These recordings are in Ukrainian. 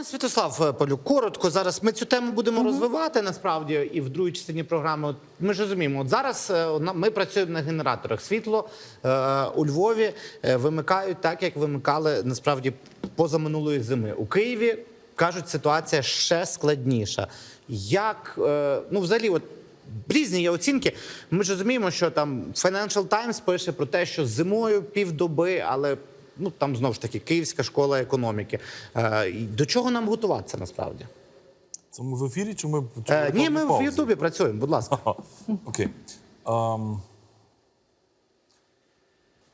Пане Святослав е, Полюк, коротко зараз ми цю тему будемо розвивати насправді і в другій частині програми. От Ми ж розуміємо, от зараз е, ми працюємо на генераторах. Світло е, у Львові вимикають так, як вимикали насправді позаминулої зими. У Києві кажуть, ситуація ще складніша. Як е, ну, взагалі, от різні є оцінки. Ми ж розуміємо, що там Financial Times пише про те, що зимою півдоби, але ну там знову ж таки Київська школа економіки. Е, до чого нам готуватися насправді? Це ми в ефірі чи ми чи Е, ні, ми в? Ютубі працюємо, будь ласка. Ага, Окей. Ем,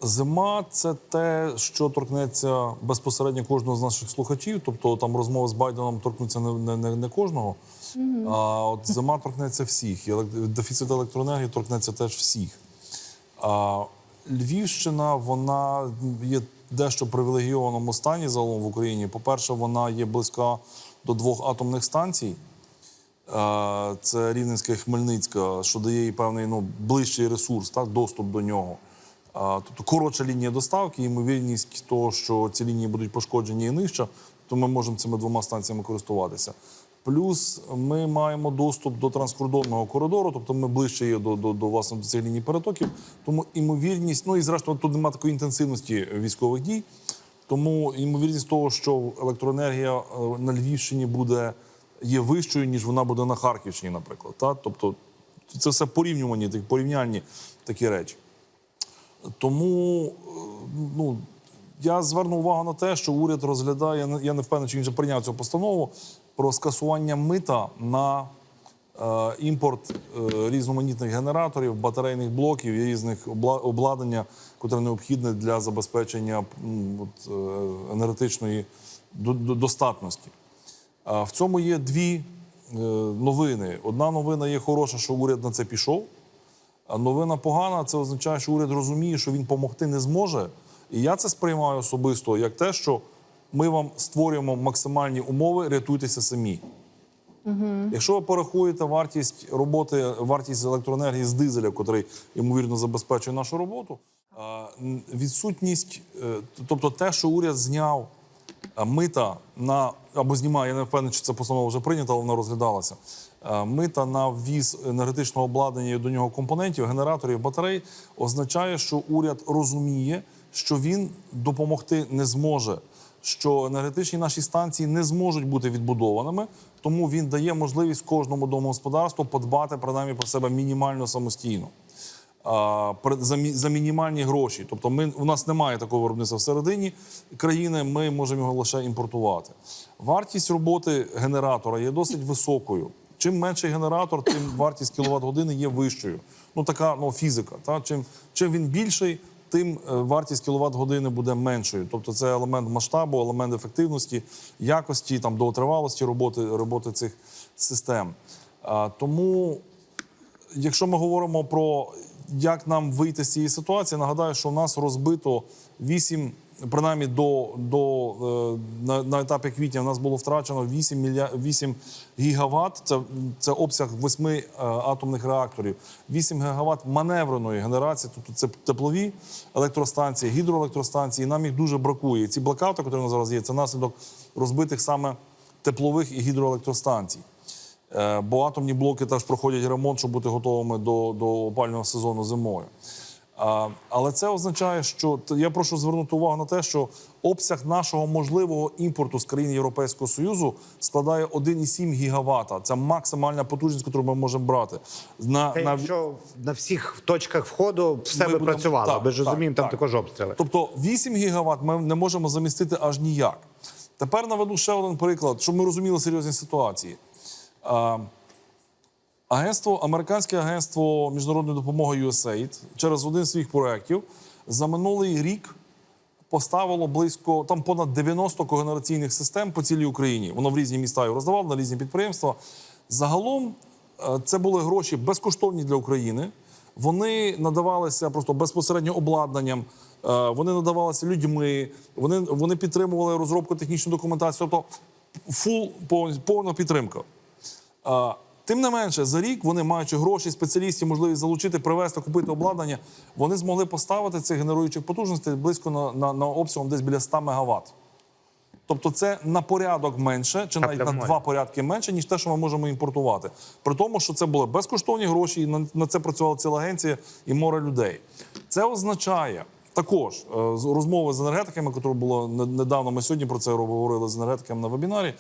Зима це те, що торкнеться безпосередньо кожного з наших слухачів. Тобто там розмови з Байденом торкнуться не, не, не, не кожного. А от зима торкнеться всіх. І дефіцит електроенергії торкнеться теж всіх. А, Львівщина вона є дещо в привілегійованому стані загалом в Україні. По-перше, вона є близька до двох атомних станцій. Е, Це Рівненська і Хмельницька, що дає їй певний ну, ближчий ресурс, так, доступ до нього. Тобто коротша лінія доставки, ймовірність того, що ці лінії будуть пошкоджені і нижча, то ми можемо цими двома станціями користуватися. Плюс ми маємо доступ до транскордонного коридору, тобто ми ближче є до, до, до, власне, до цих ліній перетоків. Тому імовірність, ну і зрештою тут немає такої інтенсивності військових дій. Тому ймовірність того, що електроенергія е, на Львівщині буде є вищою, ніж вона буде на Харківщині, наприклад. Та? Тобто це все порівнювані, так- порівняльні такі речі. Тому е, ну, я зверну увагу на те, що уряд розглядає, я не впевнений, чи він вже прийняв цю постанову про скасування мита на е, імпорт е, різноманітних генераторів, батарейних блоків і різних обладнання, котре необхідне для забезпечення е, енергетичної до- до- достатності. В цьому є дві новини. Одна новина є хороша, що уряд на це пішов. А новина погана, це означає, що уряд розуміє, що він допомогти не зможе. І я це сприймаю особисто як те, що ми вам створюємо максимальні умови, рятуйтеся самі. Якщо ви порахуєте вартість роботи, вартість електроенергії з дизеля, котрий ймовірно забезпечує нашу роботу, відсутність, е, тобто те, що уряд зняв мита на або знімає, я не впевнений, чи ця постанова вже прийнята, але вона розглядалася. Мита на ввіз енергетичного обладнання і до нього компонентів, генераторів, батарей означає, що уряд розуміє, що він допомогти не зможе, що енергетичні наші станції не зможуть бути відбудованими, тому він дає можливість кожному домогосподарству подбати принаймні про себе мінімально самостійно за, мінімальні гроші. Тобто, ми у нас немає такого виробництва всередині країни, ми можемо його лише імпортувати. Вартість роботи генератора є досить високою. Чим менший генератор, тим вартість кіловат години є вищою. Ну така ну, фізика. Та? Чим, чим він більший, тим е, вартість кіловат години буде меншою. Тобто це елемент масштабу, елемент ефективності, якості, там, довготривалості роботи, роботи цих систем. Тому якщо ми говоримо про як нам вийти з цієї ситуації, нагадаю, що в нас розбито 8, принаймні до, до е, на, на етапі квітня, в нас було втрачено 8, мілья... 8 гігават. Це, це обсяг 8 е, атомних реакторів, 8 гігават маневреної генерації, тобто це теплові електростанції, гідроелектростанції. Нам їх дуже бракує. Ці блокаути, які у нас зараз є, це наслідок розбитих саме теплових і гідроелектростанцій. Е, Бо атомні блоки теж проходять ремонт, щоб бути готовими до, до опального сезону зимою. Але це означає, що я прошу звернути увагу на те, що обсяг нашого можливого імпорту з країн Європейського Союзу складає 1,7 гігавата. Це максимальна потужність, яку ми можемо брати. На, Те, на... якщо на всіх точках входу все Ми би будемо- працювало, так, ми ж так, розуміємо, там так. також обстріли. Тобто 8 гігават ми не можемо замістити аж ніяк. Тепер наведу ще один приклад, щоб ми розуміли серйозні ситуації. Агентство, американське агентство міжнародної допомоги USAID через один з своїх проєктів за минулий рік поставило близько там понад 90 когенераційних систем по цілій Україні. Воно в різні міста роздавало на різні підприємства. Загалом е, це були гроші безкоштовні для України. Вони надавалися просто безпосередньо обладнанням. е, Вони надавалися людьми, вони, вони підтримували розробку технічної документації, тобто фул повна- повна підтримка. Тим не менше, за рік вони, маючи гроші, спеціалістів, можливість залучити, привезти, купити обладнання, вони змогли поставити цих генеруючих потужностей близько на, на, на обсягом десь біля 100 мегаватт. Тобто це на порядок менше, чи навіть на два порядки менше, ніж те, що ми можемо імпортувати. При тому, що це були безкоштовні гроші, і на, це працювала ціла агенція і море людей. Це означає також е, розмови з енергетиками, яке було недавно. Ми сьогодні про це говорили з енергетиками на вебінарі.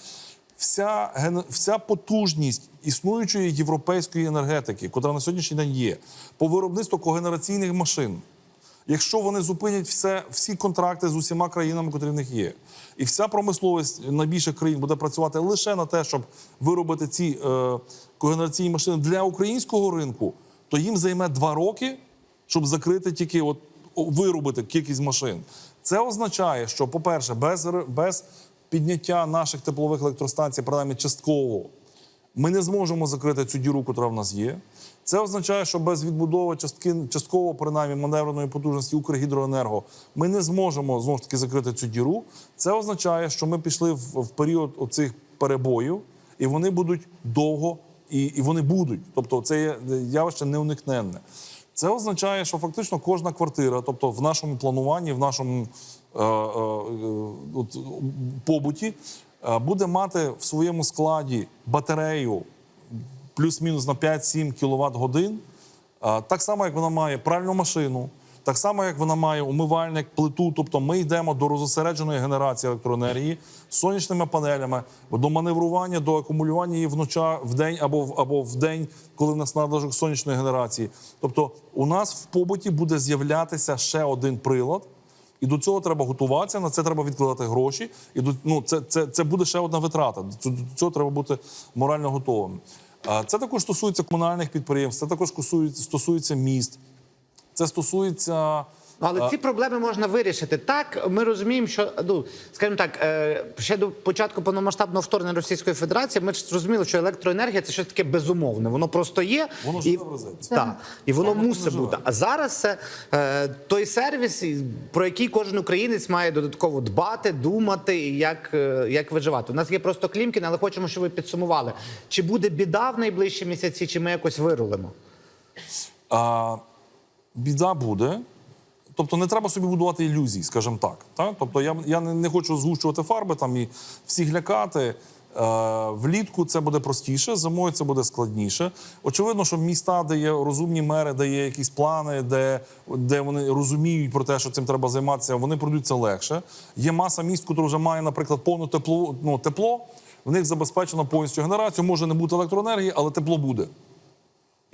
Вся, вся потужність існуючої європейської енергетики, яка на сьогоднішній день є, по виробництву когенераційних машин, якщо вони зупинять все, всі контракти з усіма країнами, які в них є, і вся промисловість найбільших країн буде працювати лише на те, щоб виробити ці е, когенераційні машини для українського ринку, то їм займе два роки, щоб закрити тільки от виробити кількість машин. Це означає, що, по-перше, без, без підняття наших теплових електростанцій, принаймні частково, ми не зможемо закрити цю діру, яка в нас є. Це означає, що без відбудови частки, частково, принаймні, маневреної потужності Укргідроенерго, ми не зможемо знову ж таки закрити цю діру. Це означає, що ми пішли в, в період оцих перебоїв, і вони будуть довго, і, і вони будуть. Тобто, це є явище неуникненне. Це означає, що фактично кожна квартира, тобто в нашому плануванні, в нашому е, е, е, от, побуті, е, буде мати в своєму складі батарею плюс-мінус на 5-7 кВт годин. Так само, як вона має пральну машину, так само, як вона має умивальник, плиту. Тобто ми йдемо до розосередженої генерації електроенергії сонячними панелями, до маневрування, до акумулювання її вноча в день або в або в день, коли в нас надлишок сонячної генерації. Тобто, у нас в побуті буде з'являтися ще один прилад. І до цього треба готуватися, на це треба відкладати гроші. І до, ну, це, це, це буде ще одна витрата. До цього- треба бути морально готовим. Це також стосується комунальних підприємств, це також стосується, стосується міст, це стосується. Але ці проблеми можна вирішити. Так, ми розуміємо, що ну скажімо так, е, ще до початку повномасштабного вторгнення Російської Федерації ми ж зрозуміли, що електроенергія це щось таке безумовне. Воно просто є Воно і, в і воно Воно мусить бути. А зараз це е, той сервіс, про який кожен українець має додатково дбати, думати, і як, е, як виживати. У нас є просто Клімкін, але хочемо, щоб ви підсумували, чи буде біда в найближчі місяці, чи ми якось вирулимо. А, біда буде. Тобто не треба собі будувати ілюзій, скажімо так. так? Тобто я, я не, хочу згущувати фарби там і всіх лякати. Е, влітку це буде простіше, зимою це буде складніше. Очевидно, що міста, де є розумні мери, де є якісь плани, де, де вони розуміють про те, що цим треба займатися, вони пройдуть легше. Є маса міст, які вже має, наприклад, повне тепло, ну, тепло. В них забезпечено повністю генерацію. Може не бути електроенергії, але тепло буде.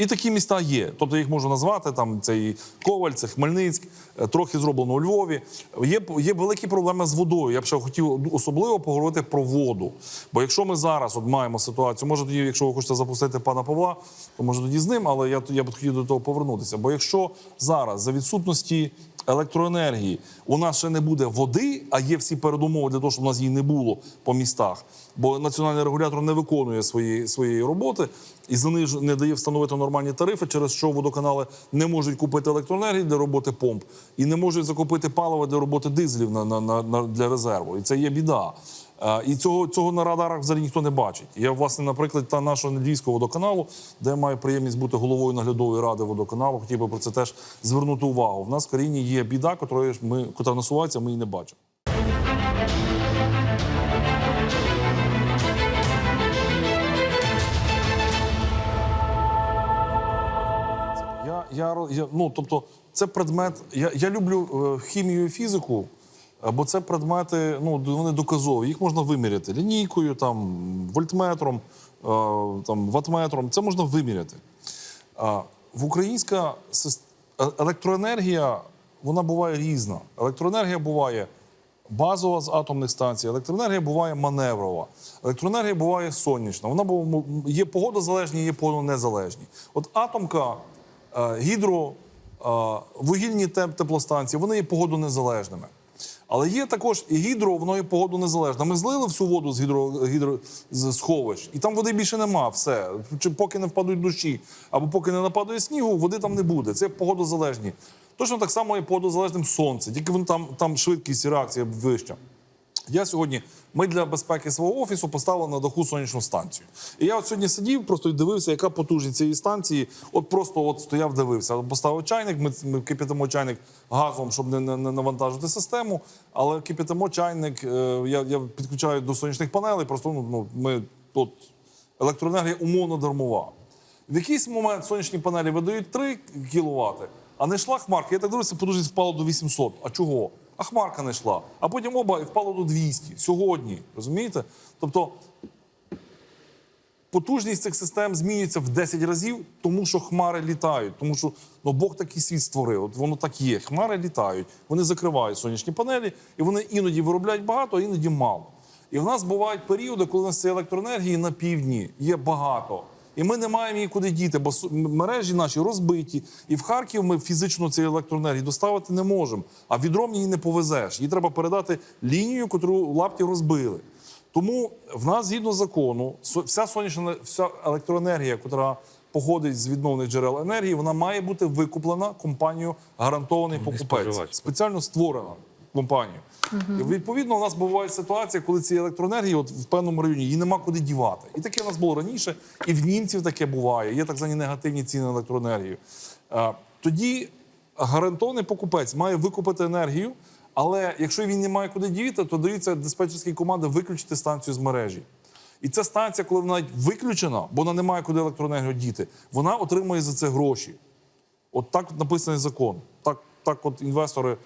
І такі міста є. Тобто їх можу назвати там це і Коваль, це Хмельницьк, е, трохи зроблено у Львові. Є, є великі проблеми з водою. Я б ще хотів особливо поговорити про воду. Бо якщо ми зараз от маємо ситуацію, може тоді, якщо ви хочете запустити пана Павла, то може тоді з ним, але я, я б хотів до того повернутися. Бо якщо зараз за відсутності електроенергії у нас ще не буде води, а є всі передумови для того, щоб у нас її не було по містах, бо національний регулятор не виконує свої, своєї роботи і заниж не дає встановити нормальні тарифи, через що водоканали не можуть купити електроенергію для роботи помп і не можуть закупити паливо для роботи дизелів на, на, на, на для резерву. І це є біда. І цього, цього на радарах взагалі ніхто не бачить. Я, власне, наприклад, та нашого Львівського водоканалу, де я маю приємність бути головою наглядової ради водоканалу, хотів би про це теж звернути увагу. В нас в країні є біда, котрої ми, котра насувається, ми її не бачимо. Я, я, я, ну, тобто, це предмет. Я, я люблю е, хімію і фізику, бо це предмети, ну, вони доказові. Їх можна виміряти лінійкою, там, вольтметром, там, ватметром. Це можна виміряти. В українська е- електроенергія вона буває різна. Електроенергія буває базова з атомних станцій, електроенергія буває маневрова, електроенергія буває сонячна. Вона є погодозалежні, є погодонезалежні. От атомка, е, гідро, е, вугільні теп- теплостанції, вони є погодонезалежними. Але є також і гідро, воно є погодонезалежне. Ми злили всю воду з гідро, гідро з сховищ, і там води більше нема. Все. Чи поки не впадуть душі, або поки не нападає снігу, води там не буде. Це погодозалежні. Точно так само є погодозалежним сонце, тільки воно там, там швидкість і реакція вища. Я сьогодні, ми для безпеки свого офісу поставили на даху сонячну станцію. І я от сьогодні сидів, просто і дивився, яка потужність цієї станції. От просто от стояв, дивився. Поставив чайник, ми, ми кипятимо чайник газом, щоб не, не, не навантажити систему. Але кипятимо чайник, е, я, я підключаю до сонячних панелей, просто ну, ну, ми тут електроенергія умовно дармова. В якийсь момент сонячні панелі видають 3 кВт, а не йшла хмарка. Я так дивлюся, потужність впала до 800. А чого? А хмарка не йшла. А потім оба і впало до 200 сьогодні. Розумієте? Тобто потужність цих систем змінюється в 10 разів, тому що хмари літають. Тому що ну, Бог такий світ створив. От воно так є. Хмари літають, вони закривають сонячні панелі, і вони іноді виробляють багато, а іноді мало. І в нас бувають періоди, коли у нас цієї електроенергії на півдні є багато. І ми не маємо її куди діти, бо мережі наші розбиті. І в Харків ми фізично цієї електроенергії доставити не можемо. А відром її не повезеш. Її треба передати лінію, яку лапті розбили. Тому в нас, згідно закону, вся сонячна вся електроенергія, яка походить з відновлених джерел енергії, вона має бути викуплена компанією гарантований покупець, спеціально створена компанією. І відповідно, у нас буває ситуація, коли ці електроенергії, от в певному районі, її нема куди дівати. І таке у нас було раніше, і в німців таке буває. Є так звані негативні ціни на електроенергію. Е, Тоді гарантований покупець має викупити енергію, але якщо він не має куди діяти, то дається диспетчерській команді виключити станцію з мережі. І ця станція, коли вона виключена, бо вона не має куди електроенергію діти, вона отримує за це гроші. От так написаний закон. Так, так от інвестори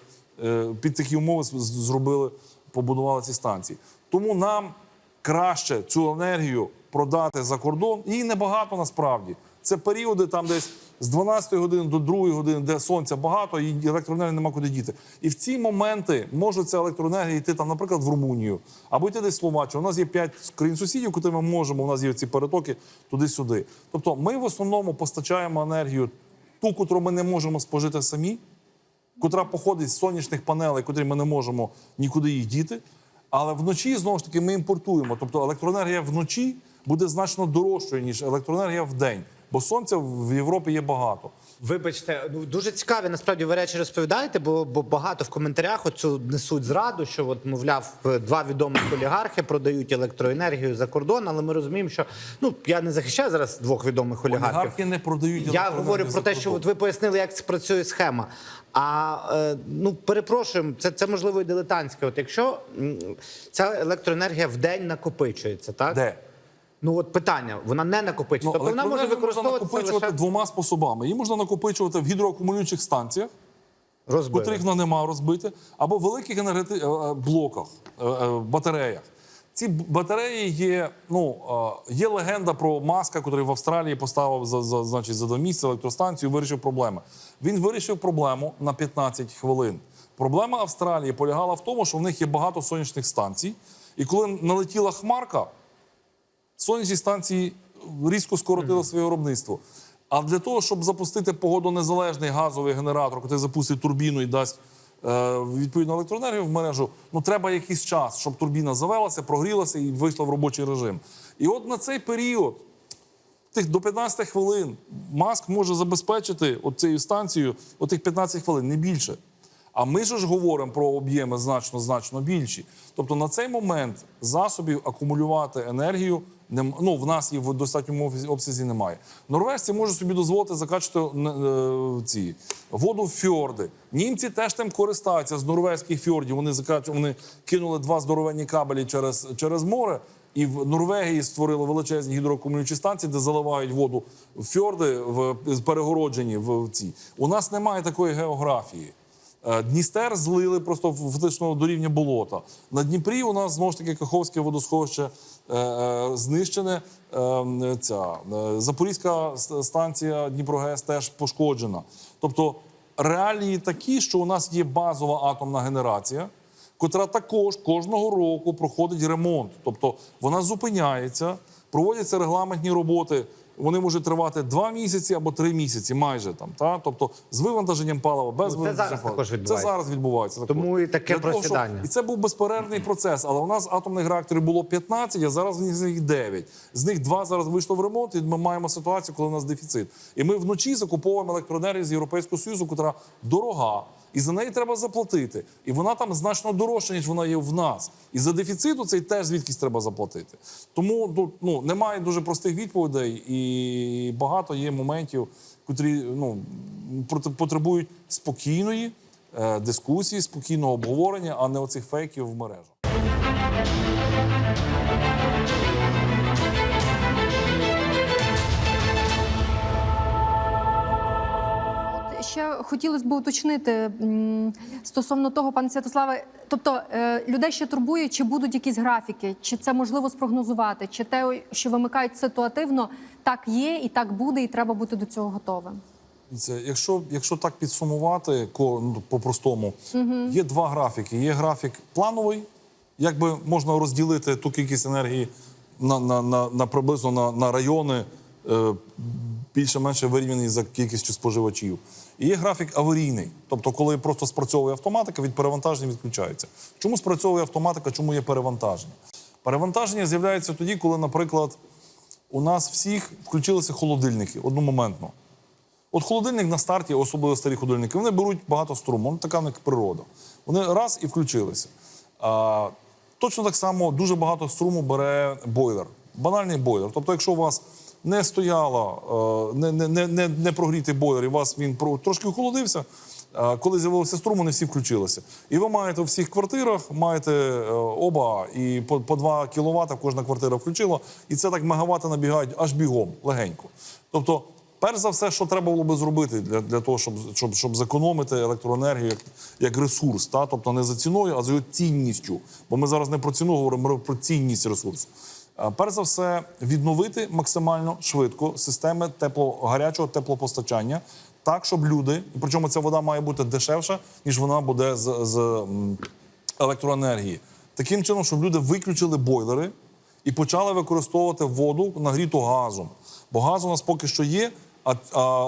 під такі умови зробили, побудували ці станції. Тому нам краще цю енергію продати за кордон. Її небагато насправді. Це періоди там десь з 12 години до 2 години, де сонця багато, і електроенергії нема куди діти. І в ці моменти може ця електроенергія йти там, наприклад, в Румунію або йти десь в Словаччину. У нас є 5 країн сусідів, куди ми можемо. У нас є ці перетоки туди-сюди. Тобто, ми в основному постачаємо енергію ту, котру ми не можемо спожити самі, котра походить з сонячних панелей, котрі ми не можемо нікуди їх діти. Але вночі знову ж таки ми імпортуємо. Тобто електроенергія вночі буде значно дорожчою, ніж електроенергія в день. Бо сонця в Європі є багато. Вибачте, ну дуже цікаві насправді ви речі розповідаєте, бо, бо багато в коментарях оцю несуть зраду, що от, мовляв, два відомих олігархи продають електроенергію за кордон, але ми розуміємо, що ну я не захищаю зараз двох відомих олігархів. Олігархи не продають Я говорю про те, що от ви пояснили, як працює схема. А е, ну перепрошуємо, це, це можливо і дилетантське. От якщо ця електроенергія в день накопичується, так Де? Ну от питання, вона не накопичується. Ну, тобто вона може використовуватися накопичувати лише двома способами. Її можна накопичувати в гідроакумулюючих станціях, розбили. котрих вона нема розбити, або в великих енергети... е, е, блоках, е, батареях. Ці батареї є. Ну є легенда про маска, який в Австралії поставив за, за значить за два місяці електростанцію, вирішив проблеми. Він вирішив проблему на 15 хвилин. Проблема Австралії полягала в тому, що в них є багато сонячних станцій, і коли налетіла хмарка, сонячні станції різко скоротили своє виробництво. А для того, щоб запустити погодонезалежний газовий генератор, який запустить турбіну і дасть е, відповідну електроенергію в мережу, ну треба якийсь час, щоб турбіна завелася, прогрілася і вийшла в робочий режим. І от на цей період, тих до 15 хвилин, маск може забезпечити цією станцією отих 15 хвилин, не більше. А ми ж говоримо про об'єми значно значно більші. Тобто на цей момент засобів акумулювати енергію ну, в нас їх в достатньому обсязі- немає. Норвежці можуть собі дозволити закачувати е, ці воду в фьорди. Німці теж тим користаються з норвезьких фьордів. Вони закачу, вони кинули два здоровенні кабелі через, через море. І в Норвегії створили величезні гідроакумулюючі станції, де заливають воду в фьорди в перегороджені в ці. У нас немає такої географії. Е, Дністер злили просто фактично до рівня болота. На Дніпрі у нас знову ж таки Каховське водосховище знищене. Е, ця е, Запорізька с- станція Дніпрогес теж пошкоджена. Тобто реалії такі, що у нас є базова атомна генерація, котра також кожного року проходить ремонт. Тобто вона зупиняється, проводяться регламентні роботи. Вони можуть тривати два місяці або три місяці, майже там. Та? Тобто з вивантаженням палива, без Ну, це вивантаження зараз палива. також відбувається. Це зараз відбувається. також. Тому і таке Для того, просідання. І це був безперервний процес. Але у нас атомних реакторів було 15, а зараз з них 9. З них два зараз вийшло в ремонт, і ми маємо ситуацію, коли у нас дефіцит. І ми вночі закуповуємо електроенергію з Європейського Союзу, яка дорога. І за неї треба заплатити. І вона там значно дорожча, ніж вона є в нас. І за дефіциту цей теж звідкись треба заплатити. Тому ну, немає дуже простих відповідей, і багато є моментів, котрі ну, потребують спокійної е, дискусії, спокійного обговорення, а не оцих фейків в мережах. Ще хотілося б уточнити стосовно того, пане Святославе. Тобто е, людей ще турбує, чи будуть якісь графіки, чи це можливо спрогнозувати, чи те, що вимикають ситуативно, так є і так буде, і треба бути до цього готовим. Якщо, якщо так підсумувати ну, по-простому, є два графіки. Є графік плановий, якби можна розділити ту кількість енергії на, на, на, на приблизно на, на райони, е, більше-менше вирівняні за кількістю споживачів. І є графік аварійний, тобто, коли просто спрацьовує автоматика, від перевантаження відключається. Чому спрацьовує автоматика, чому є перевантаження? Перевантаження з'являється тоді, коли, наприклад, у нас всіх включилися холодильники одномоментно. От холодильник на старті, особливо старі холодильники, вони беруть багато струму, така в них природа. Вони раз і включилися. А, точно так само дуже багато струму бере бойлер, банальний бойлер. Тобто, якщо у вас не стояло, е, не, не, не, не, не прогрітий бойлер, і вас він про- трошки охолодився, коли з'явився струм, вони всі включилися. І ви маєте у всіх квартирах, маєте е, оба, і по, по 2 кВт кожна квартира включила, і це так мегавати набігають аж бігом, легенько. Тобто, Перш за все, що треба було би зробити для, для того, щоб, щоб, щоб зекономити електроенергію як, як ресурс, та? тобто не за ціною, а за його цінністю. Бо ми зараз не про ціну говоримо, ми про цінність ресурсу. Перш за все, відновити максимально швидко системи тепло, гарячого теплопостачання, так, щоб люди, причому ця вода має бути дешевша, ніж вона буде з, з електроенергії. Таким чином, щоб люди виключили бойлери і почали використовувати воду нагріту газом. Бо газ у нас поки що є, а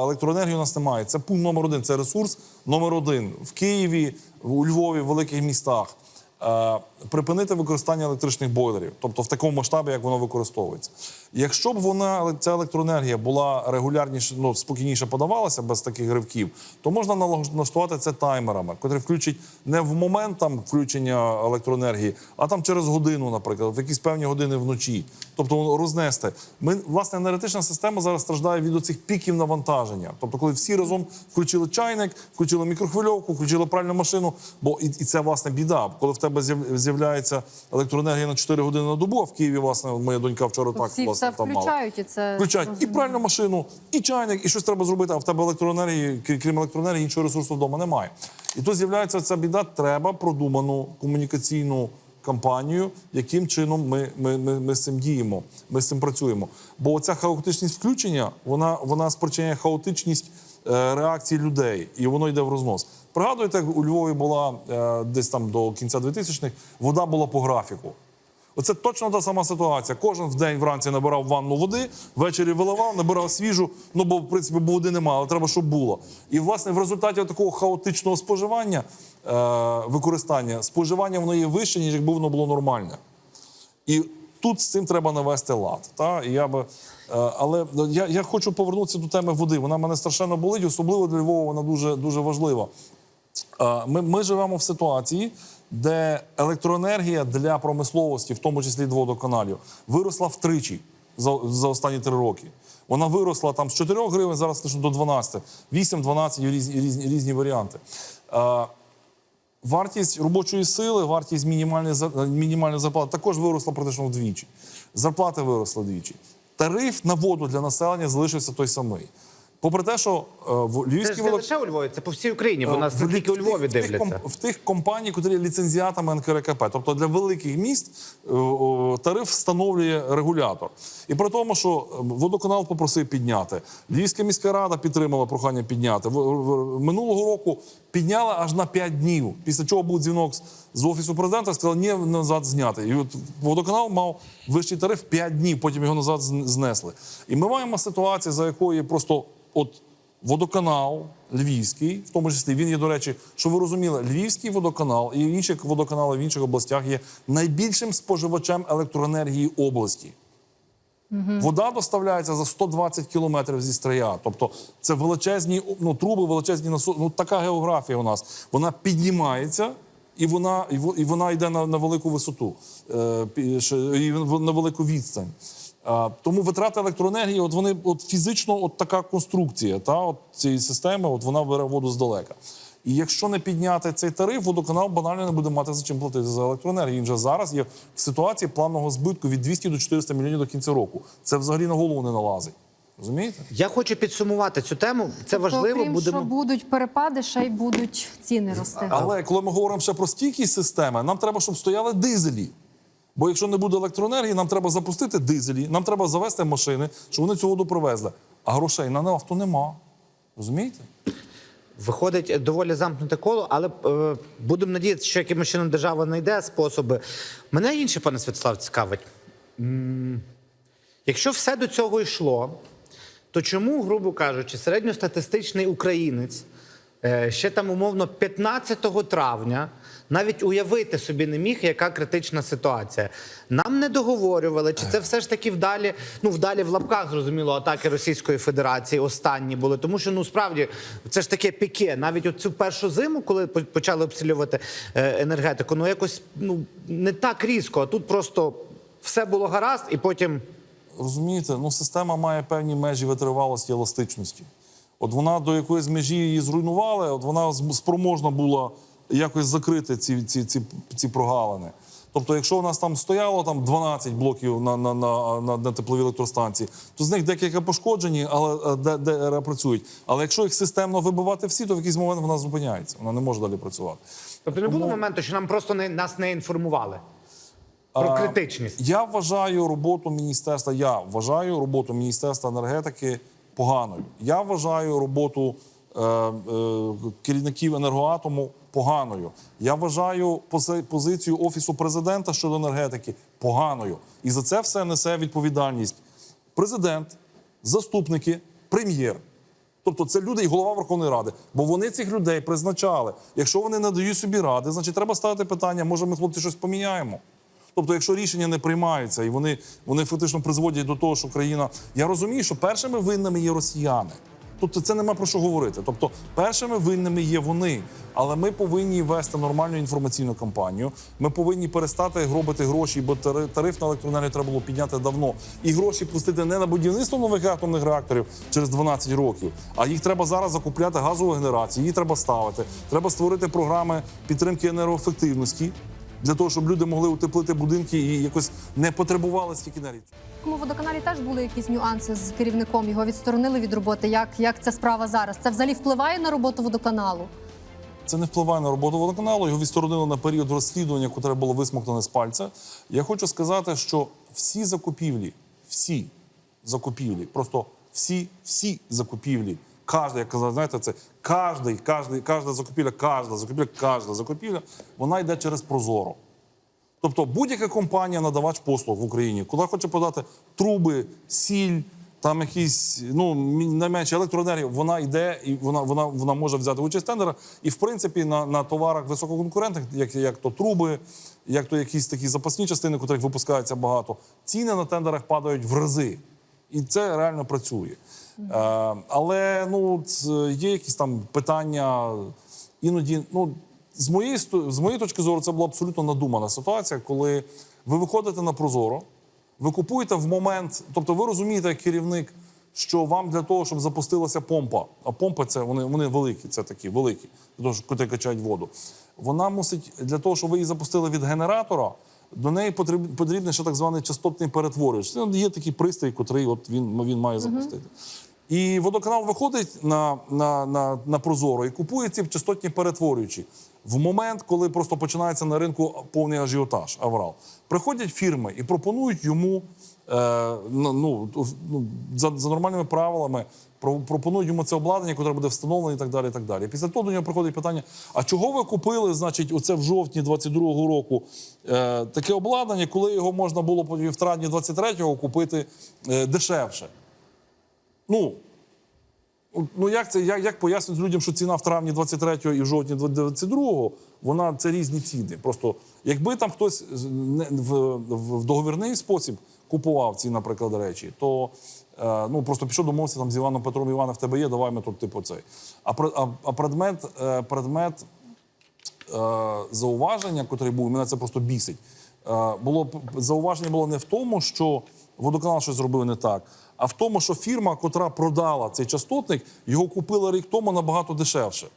електроенергії у нас немає. Це пункт номер один, це ресурс номер один в Києві, у Львові, в великих містах. Е, припинити використання електричних бойлерів, тобто в такому масштабі, як воно використовується. Якщо б вона ця електроенергія була регулярніше, ну спокійніше подавалася без таких гривків, то можна налаштувати це таймерами, котрі включать не в момент там включення електроенергії, а там через годину, наприклад, в якісь певні години вночі. Тобто рознести. Ми власне енергетична система зараз страждає від оцих піків навантаження. Тобто, коли всі разом включили чайник, включили мікрохвильовку, включили пральну машину, бо і, і це власне біда. Коли в тебе з'яв- з'являється електроенергія на 4 години на добу, а в Києві, власне, моя донька вчора так власне мала. включають і це Включають і пральну машину, і чайник, і щось треба зробити, а в тебе електроенергії, крім електроенергії, іншого ресурсу вдома немає. І тут з'являється ця біда. Треба продуману комунікаційну кампанію, яким чином ми, ми, ми, ми з цим діємо, ми з цим працюємо. Бо ця хаотичність включення вона, вона спричиняє хаотичність е, реакції людей, і воно йде в рознос. Пригадуєте, як у Львові була е, десь там до кінця 2000-х, вода була по графіку. Оце точно та сама ситуація. Кожен в день вранці набирав ванну води, ввечері виливав, набирав свіжу. Ну бо в принципі води немає, але треба, щоб було. І власне в результаті такого хаотичного споживання, е, використання, споживання воно є вище, ніж якби воно було нормальне. І тут з цим треба навести лад. Та? І я би, е, але я, я хочу повернутися до теми води. Вона мене страшенно болить, особливо для Львова вона дуже, дуже важлива. Е, Ми, ми живемо в ситуації, де електроенергія для промисловості, в тому числі водоканалів, виросла втричі за, за останні три роки. Вона виросла там з 4 гривень, зараз лише до 12, 8-12 різні, різні, різні варіанти. Е, Вартість робочої сили, вартість мінімальної мінімальної зарплати також виросла практично вдвічі. Зарплати виросли вдвічі. Тариф на воду для населення залишився той самий. Попри те, що е, в Львівській волок- лише у Львові, це по всій Україні. Бо нас в тільки в, у Львові в тих дивляться. комп- В тих компаній, котрі є ліцензіатами НКРКП. Тобто для великих міст е, тариф встановлює регулятор. І при тому, що е, водоканал попросив підняти, Львівська міська рада підтримала прохання підняти. В- в- Минулого року підняла аж на 5 днів. Після чого був дзвінок з- офісу президента, сказали, ні, назад зняти. І от водоканал мав вищий тариф 5 днів, потім його назад знесли. І ми маємо ситуацію, за якої просто от. Водоканал Львівський, в тому числі він є, до речі, що ви розуміли, Львівський водоканал і інші водоканали в інших областях є найбільшим споживачем електроенергії області. Вода доставляється за 120 кілометрів зі стрия. Тобто це величезні ну, труби, величезні насо... Ну така географія у нас. Вона піднімається. І вона, і вона йде на, на велику висоту, е, і на велику відстань. Тому витрати електроенергії, от вони от фізично, от така конструкція та, от цієї системи, от вона бере воду здалека. І якщо не підняти цей тариф, водоканал банально не буде мати за чим платити за електроенергію. Він вже зараз є в ситуації планового збитку від 200 до 400 мільйонів до кінця року. Це взагалі на голову не налазить. Розумієте? Я хочу підсумувати цю тему. Це Тобто, важливо. крім Будемо що будуть перепади, ще й будуть ціни рости. Але коли ми говоримо ще про стійкість системи, нам треба, щоб стояли дизелі. Бо якщо не буде електроенергії, нам треба запустити дизелі, нам треба завести машини, щоб вони цю воду привезли. А грошей на нафту нема. Розумієте? Виходить доволі замкнуте коло, але е, будемо надіятися, що якимось чином держава знайде способи. Мене інше, пане Святослав, цікавить. Якщо все до цього йшло, то чому, грубо кажучи, середньостатистичний українець е, ще там умовно 15 травня навіть уявити собі не міг, яка критична ситуація. Нам не договорювали, чи це все ж таки вдалі, ну вдалі в лапках зрозуміло, атаки Російської Федерації останні були. Тому що ну справді це ж таке піке. Навіть оцю першу зиму, коли почали обстрілювати е, енергетику, ну якось ну не так різко, а тут просто все було гаразд, і потім. Розумієте, ну система має певні межі витривалості еластичності. От вона до якоїсь межі її зруйнували, от вона спроможна була якось закрити ці, ці, ці, ці прогалини. Тобто, якщо у нас там стояло там 12 блоків на, на, на, на, на тепловій електростанції, то з них декілька пошкоджені, але е, де, де працюють. Але якщо їх системно вибивати всі, то в якийсь момент вона зупиняється. Вона не може далі працювати. Тобто не було моменту, що нам просто не нас не інформували про критичність. Я вважаю роботу міністерства. Я вважаю роботу міністерства енергетики поганою. Я вважаю роботу е, е, керівників енергоатому поганою. Я вважаю пози- позицію офісу президента щодо енергетики поганою. І за це все несе відповідальність президент, заступники, прем'єр. Тобто це люди і голова Верховної Ради. Бо вони цих людей призначали. Якщо вони не дають собі ради, значить треба ставити питання, може ми хлопці щось поміняємо. Тобто, якщо рішення не приймаються і вони, вони фактично призводять до того, що країна. Я розумію, що першими винними є росіяни. Тобто це нема про що говорити. Тобто, першими винними є вони. Але ми повинні вести нормальну інформаційну кампанію. Ми повинні перестати гробити гроші, бо тари- тариф на електроенергію треба було підняти давно. І гроші пустити не на будівництво нових атомних реакторів через 12 років, а їх треба зараз закупляти газову генерацію. Її треба ставити. Треба створити програми підтримки енергоефективності для того, щоб люди могли утеплити будинки і якось не потребували стільки. В такому водоканалі теж були якісь нюанси з керівником. Його відсторонили від роботи. Як, як ця справа зараз? Це взагалі впливає на роботу водоканалу? Це не впливає на роботу водоканалу. Його відсторонили на період розслідування, яке було висмоктане з пальця. Я хочу сказати, що всі закупівлі, всі закупівлі, просто всі, всі закупівлі. Кожна, казав, знаєте, це кожний, кожний, кожна закупівля, кожна закупівля, кожна закупівля, вона йде через Прозоро. Тобто будь-яка компанія, надавач послуг в Україні, куди хоче подати труби, сіль, там якісь ну найменше електроенергію, вона йде і вона, вона, вона може взяти участь в тендерах. І в принципі на, на товарах висококонкурентних, як, як то труби, як то якісь такі запасні частини, котрих випускається багато, ціни на тендерах падають в рази. І це реально працює. Е, але ну, є якісь там питання, іноді, ну, з моєї, з моєї точки зору, це була абсолютно надумана ситуація, коли ви виходите на Прозоро, ви купуєте в момент, тобто ви розумієте, як керівник, що вам для того, щоб запустилася помпа, а помпи це вони, вони великі, це такі великі, для того, щоб качають воду. Вона мусить для того, щоб ви її запустили від генератора. До неї потріб- потрібен ще так званий частотний перетворювач. Це є такий пристрій, котрий от він, він має запустити. І водоканал виходить на, на, на, на Прозоро і купує ці частотні перетворюючі. В момент, коли просто починається на ринку повний ажіотаж, аврал, приходять фірми і пропонують йому е, ну, ну, ну, за, за нормальними правилами, про- пропонують йому це обладнання, яке буде встановлене і так далі. І так далі. Після того до нього приходить питання: а чого ви купили, значить, оце в жовтні 22-го року е, таке обладнання, коли його можна було в травні 23-го купити е, дешевше? Ну, ну як це як, як пояснити людям, що ціна в травні 23-го і в жовтні 22-го, вона це різні ціни. Просто якби там хтось не- в, в, договірний спосіб купував ці, наприклад, речі, то е, ну просто пішов домовився там з Іваном Петром, Івана, в тебе є, давай ми тут, типу, цей. А, а, а предмет, е, предмет е, зауваження, який був, мене це просто бісить. Е, було зауваження було не в тому, що водоканал щось зробив не так, а в тому, що фірма, котра продала цей частотник, його купила рік тому набагато дешевше.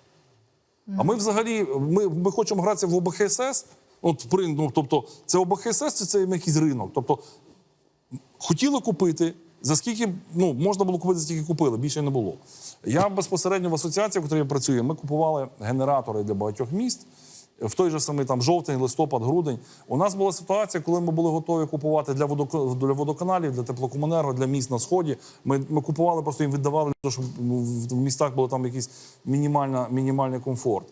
А ми взагалі ми, ми хочемо гратися в ОБХСС. От, ну, тобто, це ОБХСС, це, це якийсь ринок. Тобто, хотіли купити. За скільки ну можна було купити, за скільки купили, більше не було. Я безпосередньо в асоціації, в якій я працюю, ми купували генератори для багатьох міст. В той же самий там жовтень, листопад, грудень. У нас була ситуація, коли ми були готові купувати для, для водоканалів, для теплокомунерго, для міст на сході. Ми, ми купували, просто їм віддавали, щоб в містах було там якийсь мінімальна, мінімальний комфорт.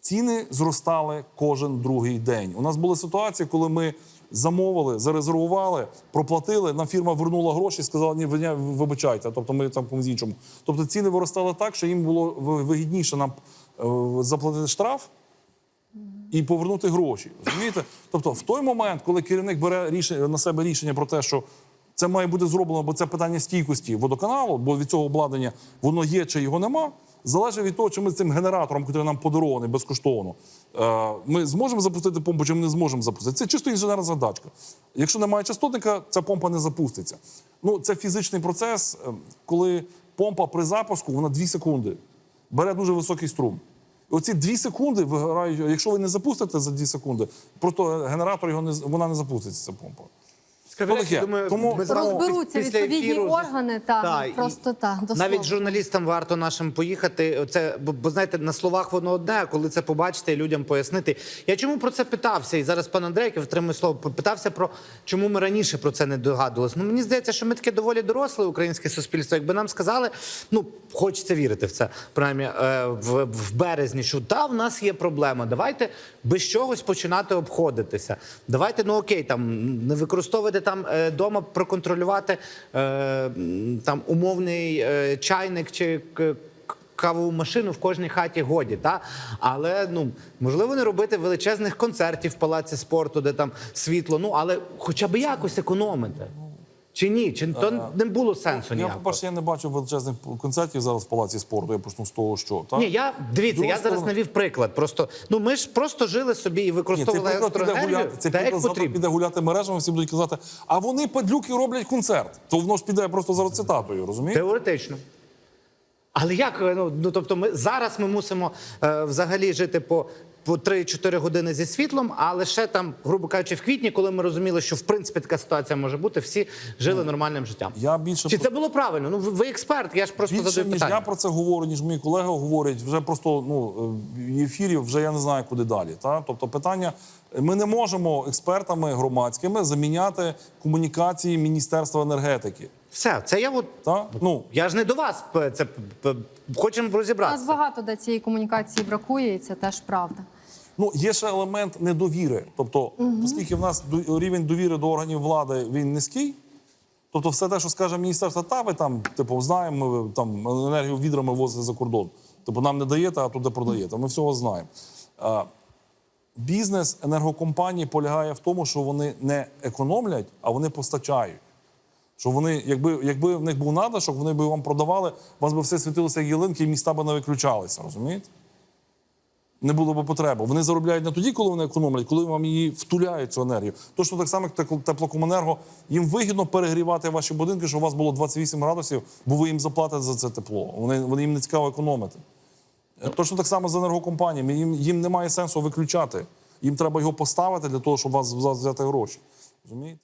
Ціни зростали кожен другий день. У нас були ситуації, коли ми замовили, зарезервували, проплатили. Нам фірма вернула гроші, і сказала, ні, вибачайте, тобто ми там комусь іншому. Тобто ціни виростали так, що їм було вигідніше нам е, заплатити штраф. І повернути гроші. Розумієте? Тобто, в той момент, коли керівник бере рішення на себе рішення про те, що це має бути зроблено, бо це питання стійкості водоканалу, бо від цього обладнання воно є чи його нема, залежить від того, чи ми з цим генератором, який нам подарований безкоштовно, е, ми зможемо запустити помпу, чи ми не зможемо запустити. Це чисто інженерна задачка. Якщо немає частотника, ця помпа не запуститься. Ну, це фізичний процес, е, коли помпа при запуску вона 2 секунди бере дуже високий струм. Оці дві секунди виграють. Якщо ви не запустите за дві секунди, просто генератор його не вона не запуститься. Ця помпа. Я думаю, Тому ми Розберуться після відповідні ефіру органи, та, Та, просто та, до Навіть журналістам варто нашим поїхати. Це бо, бо знаєте, на словах воно одне, а коли це побачите і людям пояснити. Я чому про це питався? І зараз пан Андрей, який втримує слово, питався про чому ми раніше про це не догадувалися. Ну мені здається, що ми таке доволі доросле українське суспільство. Якби нам сказали, ну хочеться вірити в це, принаймні е, в, в березні, що та в нас є проблема. Давайте без чогось починати обходитися. Давайте, ну окей, там не використовувати там е, дома проконтролювати е, там умовний е, чайник чи кавову машину в кожній хаті годі, та але ну можливо не робити величезних концертів в палаці спорту, де там світло. Ну але хоча б якось економити. Чи ні? Чи то не було сенсу Я, по-перше, я не бачу величезних концертів зараз в палаці спорту. Я почну з того, що так? Ні, я дивіться, Друга я зараз сторона- навів приклад. Просто ну ми ж просто жили собі і Ні, цей використовували приклад піде гуляти. Цей так, приклад завтра піде гуляти мережами, всі будуть казати, а вони падлюки роблять концерт. То воно ж піде просто зараз цитатою, розумієте? Теоретично. Але як е, ну, ну тобто, ми зараз ми мусимо е, взагалі жити по. По 3-4 години зі світлом, а лише там, грубо кажучи, в квітні, коли ми розуміли, що в принципі така ситуація може бути, всі жили нормальним життям. Я більше Чи про- це було правильно? Ну ви, експерт, я ж просто Більше, задаю ніж я про це говорю, ніж мої колеги говорять, вже просто ну в ефірі вже я не знаю, куди далі. Та? Тобто, питання: ми не можемо експертами громадськими заміняти комунікації Міністерства енергетики. Все, це я от. Та? Ну, Я ж не до вас це хочемо У нас багато де цієї комунікації бракує, і це теж правда. Ну, є ще елемент недовіри. Тобто, оскільки в нас рівень довіри до органів влади він низький, тобто все те, що скаже міністерство, та ви там, типу, знаємо, ми там енергію відрами возите за кордон. Тобто нам не даєте, а туди продаєте. Ми всього знаємо. Бізнес енергокомпанії полягає в тому, що вони не економлять, а вони постачають. Що вони, якби, якби в них був надлишок, вони б вам продавали, у вас би все світилося як ялинки, і міста би не виключалися, розумієте? не було б потреби. Вони заробляють не тоді, коли вони економлять, коли вам її втуляють цю енергію. Точно так само, як теплокомунерго, їм вигідно перегрівати ваші будинки, щоб у вас було 28 градусів, бо ви їм заплатите за це тепло. Вони, вони їм не цікаво економити. Е, Точно так само з енергокомпаніями. Їм, їм немає сенсу виключати. Їм треба його поставити для того, щоб у вас взяти гроші. Розумієте?